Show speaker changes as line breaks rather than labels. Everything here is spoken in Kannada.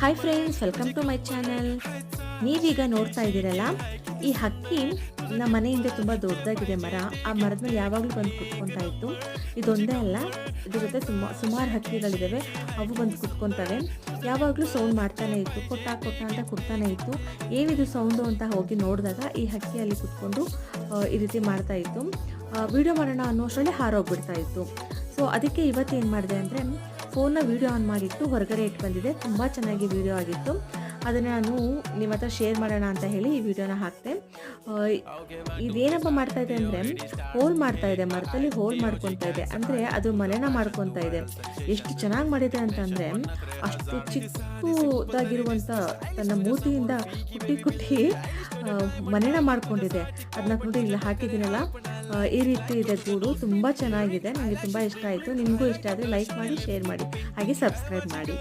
Hi friends welcome to my channel ನೀವೀಗ ನೋಡ್ತಾ ಇದ್ದೀರಲ್ಲ, ಈ ಹಕ್ಕಿ ನಮ್ಮ ಮನೆಯಿಂದ ತುಂಬ ದೊಡ್ಡದಾಗಿದೆ ಮರ. ಆ ಮರದ ಮೇಲೆ ಯಾವಾಗಲೂ ಬಂದು ಕುತ್ಕೊತಾ ಇತ್ತು. ಇದೊಂದೇ ಅಲ್ಲ, ಇದ್ರ ಜೊತೆ ತುಂಬ ಸುಮಾರು ಹಕ್ಕಿಗಳಿದ್ದಾವೆ ಅವು ಬಂದು ಕುತ್ಕೊತವೆ. ಯಾವಾಗಲೂ ಸೌಂಡ್ ಮಾಡ್ತಾನೆ ಇತ್ತು. ಕೊಟ್ಟ ಕೊಟ್ಟ ಅಂತ ಕೊಡ್ತಾನೆ ಇತ್ತು. ಏನಿದು ಸೌಂಡು ಅಂತ ಹೋಗಿ ನೋಡಿದಾಗ ಈ ಹಕ್ಕಿ ಅಲ್ಲಿ ಕುತ್ಕೊಂಡು ಈ ರೀತಿ ಮಾಡ್ತಾ ಇತ್ತು. ವಿಡಿಯೋ ಮಾಡೋಣ ಅನ್ನೋ ಅಷ್ಟರಲ್ಲಿ ಹಾರೋಗ್ಬಿಡ್ತಾ ಇತ್ತು. ಸೊ ಅದಕ್ಕೆ ಇವತ್ತು ಏನು ಮಾಡಿದೆ ಅಂದರೆ ಫೋನ್ನ ವೀಡಿಯೋ ಆನ್ ಮಾಡಿಟ್ಟು ಹೊರಗಡೆ ಇಟ್ಟು ಬಂದಿದೆ. ತುಂಬ ಚೆನ್ನಾಗಿ ವೀಡಿಯೋ ಆಗಿತ್ತು. ಅದನ್ನು ನಾನು ನಿಮ್ಮ ಹತ್ರ ಶೇರ್ ಮಾಡೋಣ ಅಂತ ಹೇಳಿ ಈ ವಿಡಿಯೋನ ಹಾಕ್ತೆ. ಇದೇನಪ್ಪ ಮಾಡ್ತಾ ಇದೆ ಅಂದರೆ, ಹೋಲ್ ಮಾಡ್ತಾ ಇದೆ, ಮರದಲ್ಲಿ ಹೋಲ್ ಮಾಡ್ಕೊತಾ ಇದೆ. ಅಂದರೆ ಅದು ಮನೆನ ಮಾಡ್ಕೊತಾ ಇದೆ. ಎಷ್ಟು ಚೆನ್ನಾಗಿ ಮಾಡಿದೆ ಅಂತಂದರೆ ಅಷ್ಟು ಚಿಕ್ಕದಾಗಿರುವಂಥ ತನ್ನ ಮೂತಿಯಿಂದ ಕುಟ್ಟಿ ಕುಟ್ಟಿ ಮನೆನ ಮಾಡ್ಕೊಂಡಿದೆ. ಅದನ್ನ ಕೂಡ ಇಲ್ಲಿ ಹಾಕಿದ್ದೀನಲ್ಲ. ಈ ರೀತಿ ಇದೆ ಗೂಡು. ತುಂಬ ಚೆನ್ನಾಗಿದೆ. ನನಗೆ ತುಂಬ ಇಷ್ಟ ಆಯಿತು. ನಿಮಗೂ ಇಷ್ಟ ಆದರೆ ಲೈಕ್ ಮಾಡಿ ಶೇರ್ ಮಾಡಿ. ಹಾಗೆ ಸಬ್ಸ್ಕ್ರೈಬ್ ಮಾಡಿ.